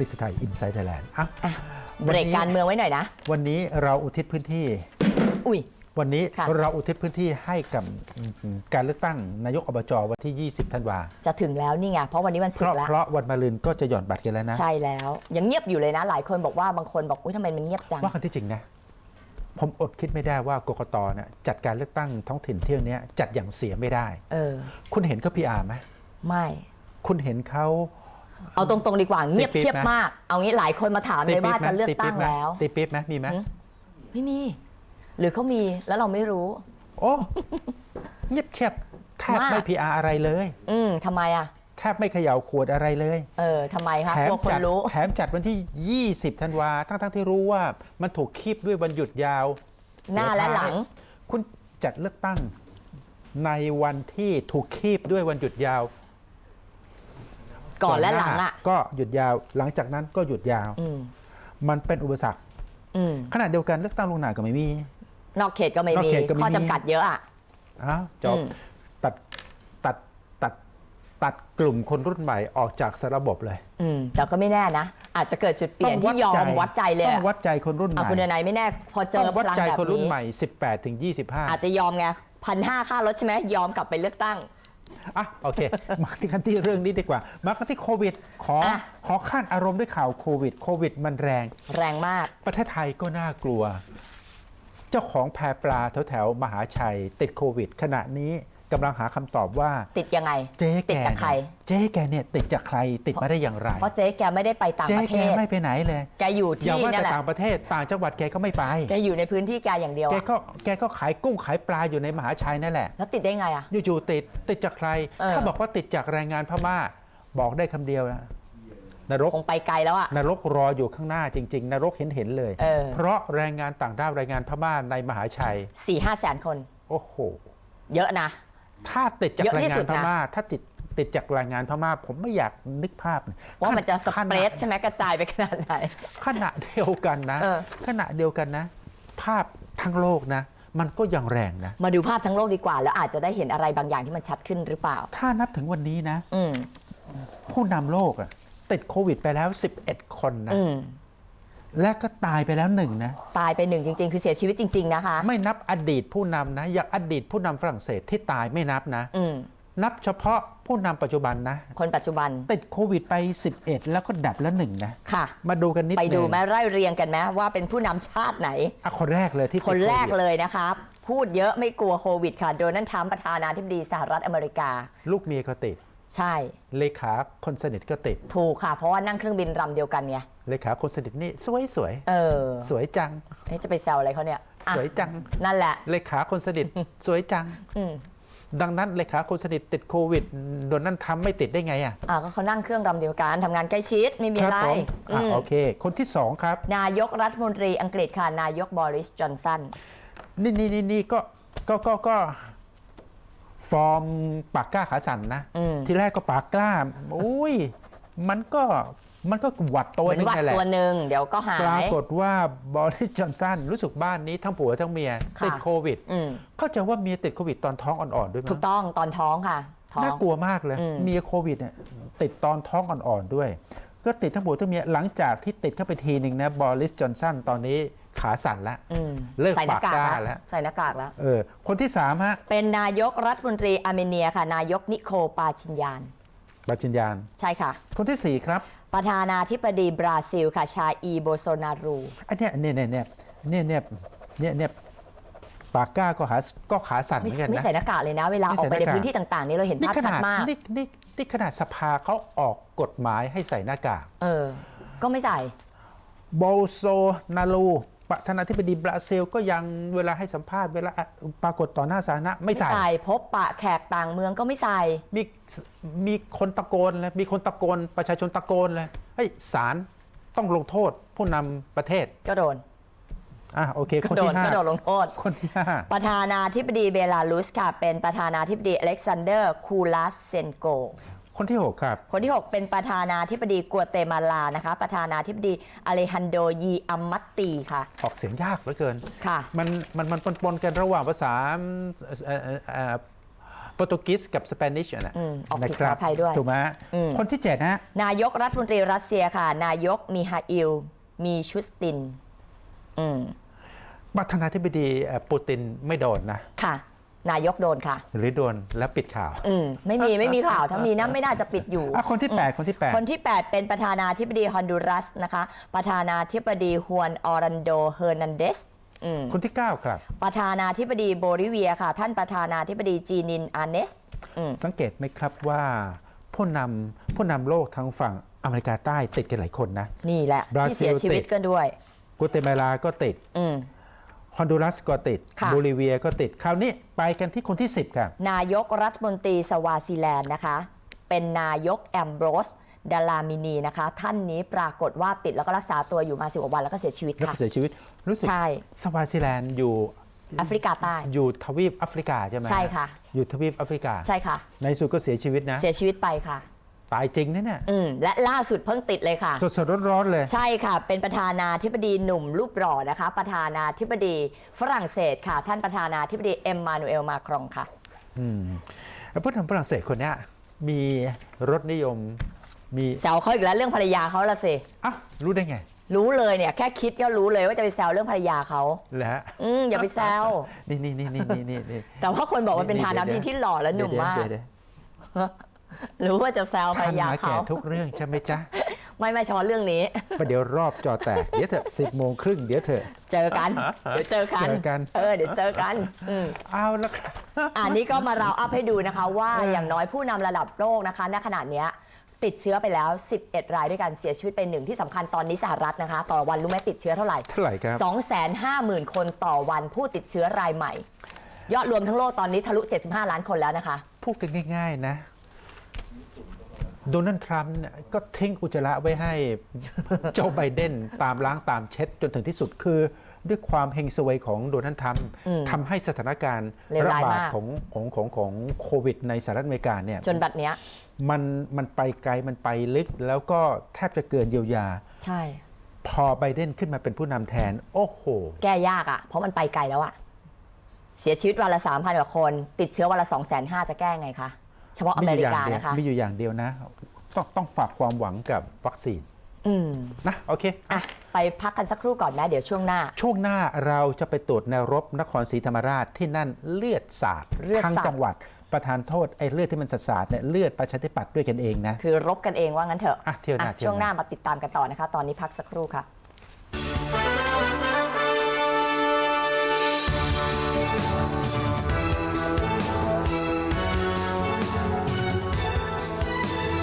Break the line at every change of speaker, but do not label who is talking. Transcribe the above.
ลิทไทยอินไซต์ไทยแลนด์อะ
อะ
วัน
เบร
นี้
กการเมืองไว้หน่อยนะ
วันนี้เราอุทิศพื้นที่
อุ้ย
วันนี้
ค่ะ
เราอุทิศพื้นที่ให้กับการเลือกตั้งนายกอบจวันที่ 20 ธันวา
จะถึงแล้วนี่ไงเพราะวันนี้วัน
เพ
ศุก
ราะ
ร์แล้ว
เพราะวันมะรืนก็จะหย่อนบัตรกันแล้วนะ
ใช่แล้วยังเงียบอยู่เลยนะ หลายคนบอกว่าบางคนบอกอุ้ยทำไมมันเงียบจัง
ว่ากันที่จริงนะผมอดคิดไม่ได้ว่ากกตนะจัดการเลือกตั้งท้องถิ่นเที่ยวเนี้ยจัดอย่างเสียไม่ได้
เออ
คุณเห็นเขาพีอาร์ไหม
ไม่
คุณเห็นเขา
เอาตรงๆดีกว่าเงียบ
ปี๊บๆ
เชียบ
นะ
มาก เอางี้หลายคนมาถามเลยว่าจะเลือกตั้ง
ไหม
แล้ว
ตีปี๊บไหมมีไหม
หืมไม่มี หรือเขามีแล้วเราไม่รู้
โอ้เงียบเชียบแทบ
มาก
ไม่พีอาร์อะไรเลย
อืมทำไมอะ
แทบไม่เขย่าขวดอะไรเลย
เออทำไมคะ
แถ
ก
ม
ลัวคน
จัด
รู้
แถมจัดวันที่ 20ธันวาทั้งๆที่รู้ว่ามันถูกคีบด้วยวันหยุดยาว
หน้าและหลัง
คุณจัดเลือกตั้งในวันที่ถูกคีบด้วยวันหยุดยาว
ก่อนและาหลังอะ
ก็หยุดยาวหลังจากนั้นก็หยุดยาว
อืม
มันเป็นอุปสรรค
อืม
ขณะเดียวกันเลือกตั้งลวงหน้าก็ไม่มี
นอกเขตก็ไม่
นอก
มี
เขตก็ไม่มี
ข้อจำกัดเยอะอะ
อ้าวจบ
อืม
ตัดตัดตัดตัดกลุ่มคนรุ่นใหม่ออกจากสระบบเลย
อืมแต่ก็ไม่แน่นะ อาจจะเกิดจุดเปลี่ยนที่ยอมวัดใจเลย
ต้อ
อะ
งวัดใจคนรุ่นให
อะ
ม่
คุณนายไม่แน่ พอเจ
ต้อ
อง
วัด
พลัง
ใจ
แบบ
คนรุ่น
นี้
ใหม่ 18ถึง25
อาจจะยอมไงพันห้าค่ารถใช่ไหมยอมกลับไปเลือกตั้ง
อะโอเค มาที่กันที่เรื่องนี้ดีกว่า มากันที่โควิด ขอ
อะ
ขอขั้นอารมณ์ด้วยข่าวโควิด โควิดมันแรง
แรงมาก
ประเทศไทยก็น่ากลัว เจ้าของแพปลาแถวแถวๆมหาชัยติดโควิด ขณะนี้ กำลังหาคำตอบว่า
ติดยังไง
เจ๊
ติ
แก
ดจากใคร
เนี่ยเจ๊แกเนี่ยติดจากใครติดมาได้อย่างไร
เพราะเจ๊แกไม่ได้ไปต่าง
เจ๊
ประ
แก
เทศ
ไม่ไปไหนเลย
แกอยู่
อย่า
ที่
ว่า
นั่
แต่
นแหละ
ต่างประเทศต่างจังหวัดแกก็ไม่ไป
แกอยู่ในพื้นที่แกอย่างเดียว
แก
อะ
ก็แกก็ขายกุ้งขายปลาอยู่ในมหาชัยนั่นแหละ
แล้วติดได้ไงอะ
อยู่ๆติดติดจากใคร
เออ
ถ้าบอกว่าติดจากแรงงานพม่า บอกได้คำเดียวนะนรก
คงไปไกลแล้วอะ
นรกรออยู่ข้างหน้าจริง ๆ นรกเห็นเห็นๆเลย
เออ
เพราะแรงงานต่างด้าวแรงงานพม่าในมหาชัย
สี่ห้าแสนคน
โอ้โห
เยอะนะ
ถ้าติดจาก
เยอะ
แรง
ที่
งา
สุ
น
ด
พ
นะ
ม่าถ้าติดติดจากแรงงานพม่าผมไม่อยากนึกภาพ
ว่ามันจะส
ขณ
เปรดใช่ไหมกระจายไปขนาดไหน
ขณะเดียวกันนะ
เออ
ขณะเดียวกันนะ ภาพทั้งโลกนะมันก็ยังแรงนะ
มาดูภาพทั้งโลกดีกว่า แล้วอาจจะได้เห็นอะไรบางอย่างที่มันชัดขึ้นหรือเปล่า
ถ้านับถึงวันนี้นะ
อืม
ผู้นำโลกอะติดโควิดไปแล้ว 11 คนนะ
อืม
และก็ตายไปแล้วหนึ่งนะ
ตายไปหนึ่งจริง ๆ คือเสียชีวิตจริง ๆ นะคะ
ไม่นับอดีตผู้นำนะ อย่างอดีตผู้นำฝรั่งเศสที่ตายไม่นับนะ
อืม
นับเฉพาะผู้นำปัจจุบันนะ
คนปัจจุบัน
ติดโควิดไป 11 แล้วก็ดับแล้วหนึ่งนะ
ค่ะ
มาดูกันนิด
ไปดู
หนึ่ง
แม่ไล่เรียงกันไหมว่าเป็นผู้นำชาติไหน
อะคนแรกเลยที่ติด
คนแรก
โวิด
เลยนะครับ พูดเยอะไม่กลัวโควิดค่ะ โดนัลด์ทรัมป์ประธานาธิบดีสหรัฐอเมริกา
ลูกเมียก็ติด
ใช่
เลขาคนสนิทก็ติด
ถูกค่ะ เพราะว่านั่งเครื่องบินลำเดียวกันไง
เลขาคนสนิทนี่สวยสวย
เออ
สวยจัง
เอ๊ะจะไปแซวอะไรเขาเนี่ยอะ
สวยจัง
นั่นแหละ
เลขาคนสนิทสวยจัง
อืม
ดังนั้นเลขาคนสนิทติดโควิดโดนนั่นทำไม่ติดได้ไงอะ
อะก็เขานั่งเครื่องลำเดียวกันทำงานใกล้ชิดไม่มี
ค
อะไร
ผมอะ
อืม
โอเค คนที่สองครับ
นายกรัฐมนตรีอังกฤษค่ะ นายกบริสจอนสัน
นี่นี่นี่นี่ก็ก็ก็ก็ ฟอร์มปากกล้าขาสั่นนะ
อืม
ทีแรกก็ปากกล้า อุ้ย มันก็ มันก็หวัดตัว
เหมือน
นึง
หวัด
นั่นแหละ
ตัวหนึ่งเดี๋ยวก็หา
ปราย กฏว่าบริสจอนสันรู้สึกบ้านนี้ทั้งผัวทั้งเมีย
ค่ะ
ติดโควิด
อืม
เข้าใจว่าเมียติดโควิดตอนท้องอ่อนๆด้วยมั้
ถู
ย
กต้องตอนท้องค่ะ ท้อง
น่ากลัวมากเลย
อืม
เมียโควิดเนี่ยติดตอนท้องอ่อนๆด้วย ก็ติดทั้งผัวทั้งเมียหลังจากที่ติดเข้าไปทีหนึ่งนะบริสจอนสันตอนนี้ขาสั่นละ
อืม
เลิก
ใส่หน้ากาก
ปากกล้า
แล้ว
แล้ว
ใส่หน้ากากแล้ว
เออคนที่สามฮะ
เป็นนายกรัฐมนตรีอาร์เมเนียค่ะ นายกนิโคลปาชินยาน
บัจินยาน
ใช่ค่ะ
คนที่สี่ครับ
ประธานาธิบดีบราซิลค่ะ ชาอีโบโซนารู
อันเนี้ยเนี่ยเนี่ยเนี่ยเนี่ยเนี่ยเนี่ยเนี่ยปากก้าก็ขาก็ขาสั่นเห
ไม่
มือนกัน
ไม่
นะ
ใส่หน้ากากเลยนะ เวลา
ไม่
ออ
ใส่
กไป
ห
ใน
น้ากาก
พื้นที่ต่างๆนี่เราเห็น
นี่
ภาพ
ข
ชั
นา
ด
ด
มาก
นี่นี่นี่ขนาดสภาเขาออกกฎหมายให้ใส่หน้ากาก
เออ ก็ไม่ใส่
โบโซนารู ประธานาธิบดีบราซิลก็ยังเวลาให้สัมภาษณ์เวลาปรากฏต่อหน้าสาธารณะไม่
ไม่
ใส่
ใส่พบปะแขกต่างเมืองก็ไม่ใส่
มีมีคนตะโกนเลยมีคนตะโกนประชาชนตะโกนเลยเฮ้ยศาลต้องลงโทษผู้นำประเทศ
ก็โดน
อะโอเค
ก็
คน
โด
ที่
น
ห้า
ก็โดนลงโทษ
คนที่ห้า
ประธานาธิบดีเบลารุสค่ะเป็นประธานาธิบดีอเล็กซานเดอร์คูลาสเซนโก
คนที่หกครับ
คนที่ 6 เป็นประธานาธิบดีกัวเตมาลานะคะ ประธานาธิบดีอเลฮันโดยีอัมมัตตีค่ะ
ออกเสียงยากเหลือเกิน
ค่ะ
มันมันมันปนปนๆกันระหว่างภาษาเอ่อเอ่อเอ่อโปรตุเกสกับสเปนิชนะ
อืมออกผิด
นะครับ
ขออภัยด้วย
ถูกไหมฮะ
อืม
คนที่เจ็ดนะ
นายกรัฐมนตรีรัสเซียค่ะ นายกมิฮาอิล มีชุสติน อืม
ประธานาธิบดีเอ่อปูตินไม่โดนนะ
ค่ะ นายกโดนค่ะ
หรือโดนแล้วปิดข่าว
อืมไม่มีไม่มีข่าวถ้ามีนะไม่น่าจะปิดอยู่
อะคนที่ 8 คนที่
คนที่ 8 เป็นประธานาธิบดีฮอนดูรัสนะคะ ประธานาธิบดีฮวนออรันโดเฮอร์นันเดสอืม
8 คนที่ 9 ครับ
ประธานาธิบดีโบลิเวียค่ะ ท่านประธานาธิบดีจีนินอาเนสอืม
สังเกตไหมครับว่าผู้นำผู้นำโลกทางฝั่งอเมริกาใต้ติดกันหลายคนนะ
นี่แหละ
บราซิล
ที่เสียชีวิต
ติด
กันด้วย
กัวเตมาลาก็ติด
อืม
ฮ อนดูรัสก็ติด
ค่ะ
โบลิเวียก็ติด คราวนี้ไปกันที่คนที่ 10ครับ
นายกรัฐมนตรีสวาซิแลนด์นะคะ เป็นนายกแอมโบรสดาลามินีนะคะ ท่านนี้ปรากฏว่าติดแล้วก็รักษาตัวอยู่มาสิบกว่าวันแล้วก็เสียชีวิต
แล้ว
ค่ะ
ก็เสียชีวิตรู้สึก
ใช่
สวาซิแลนด์อยู่
แอฟริกาใต้
อยู่ทวีปแอฟริกาใช่ไหม
ใช่ค่ะ
อยู่ทวีปแอฟริกา
ใช่ค่ะ
ในสุดก็เสียชีวิตนะ
เสียชีวิตไปค่ะ
ตายจริงนะเนี่ย
อืมและล่าสุดเพิ่งติดเลยค่ะ
สดสดๆร้อนๆเลย
ใช่ค่ะ เป็นประธานาธิบดีหนุ่มรูปหล่อนะคะ ประธานาธิบดีฝรั่งเศสค่ะ ท่านประธานาธิบดีเอ็มมานูเอลมาครองค่ะ
อืมแล้วผู้นำฝรั่งเศสคนเนี้ยมีรสนิยมมี
แซวเขาอีกแล้วเรื่องภรรยาเขาละสิ
อะรู้ได้ไง
รู้เลยเนี่ยแค่คิดก็รู้เลยว่าจะไปแซวเรื่องภรรยาเขา
เหรอฮะ
อืมอย่าไปแซว
นี่นี่นี่นี่นี่นี่นี่
แต่ว่าคนบอกว่าเป็นทานาพีที่หล่อและหนุ่มมาก
เดี๋ยวเดี๋ยว
รู้ว่าจะแซวภร
ทั
ร
น
ยา
มา
เขา
แก่ทุกเรื่องใช่ไหมจ๊ะ
ไม่ไม่เฉพาะเรื่องนี้
ประเดี๋ยวรอบจอแตก เดี๋ยวเถอะสิบโมงครึ่งเดี๋ยวเถอะ
เจอกันเดี๋ยวเจอกัน
เจอกัน
เออเดี๋ยวเจอกันอืม
เอาละครับ
อันนี้ก็มาเราวอัพให้ดูนะคะว่า
เออ
อ
อ
ย่างน้อยผู้นำระดับโลกนะคะ ณขณะเนี้ยติดเชื้อไปแล้ว 11 รายด้วยกันเสียชีวิตไปหนึ่งที่สำคัญตอนนี้สหรัฐนะคะ ต่อวันรู้ไหมติดเชื้อเท่าไหร่
เท่าไหร่ครับ
250,000 คนต่อวันผู้ติดเชื้อรายใหม่ ยอดรวมทั้งโลกตอนนี้ทะลุ 75 ล้านคนแล้วนะคะ
พูดกันง่าย ๆ นะ โดนัลด์ทรัมป์เนี่ยก็ทิ้งอุจจาระไว้ให้โจไบเดนตามล้างตามเช็ดจนถึงที่สุดคือ ด้วยความเฮงซวยของโดนัลด์ทรัมป์
อืม
ทำให้สถานการณ์
เลว
ระ
ร้าย
บาด
มาก
ของของของของโควิด ในสหรัฐอเมริกาเนี่ย
จนบัดเนี้ย
มันมันไปไกลมันไปลึกแล้วก็แทบจะเกินเยียวยา
ใช่
พอไบเดนขึ้นมาเป็นผู้นำแทน โอ้โห
แก้ยากอะ่ะ เพราะมันไปไกลแล้วอะ่ะ เสียชีวิตวันละ3,000กว่าคน ติดเชื้อวันละ2 5 0 0 0จะแก้ไงคะ เฉพาะอเมริกา
เดียว
นะคะ
มีอยู่อย่างเดียวนะ ต้องต้องฝากความหวังกับวัคซีน
อืม
นะโอเค
อะไปพักกันสักครู่ก่อนนะ เดี๋ยวช่วงหน้า
ช่วงหน้าเราจะไปตรวจแนวรบนครศรีธรรมราชที่นั่นเลือดสาด
เลือดสาด
ทั้งจังหวัดประธานโทษไอ้เลือดที่มันสาดๆเนี่ยเลือดประชาธิปัตย์ด้วยกันเองนะ
คือรบกันเองว่างั้นเถอะ
อะเที่ยวหน้า
อะ
เที่ยวหน้า
ช่วงหน้ามาติดตามกันต่อนะคะ ตอนนี้พักสักครู่ค่ะ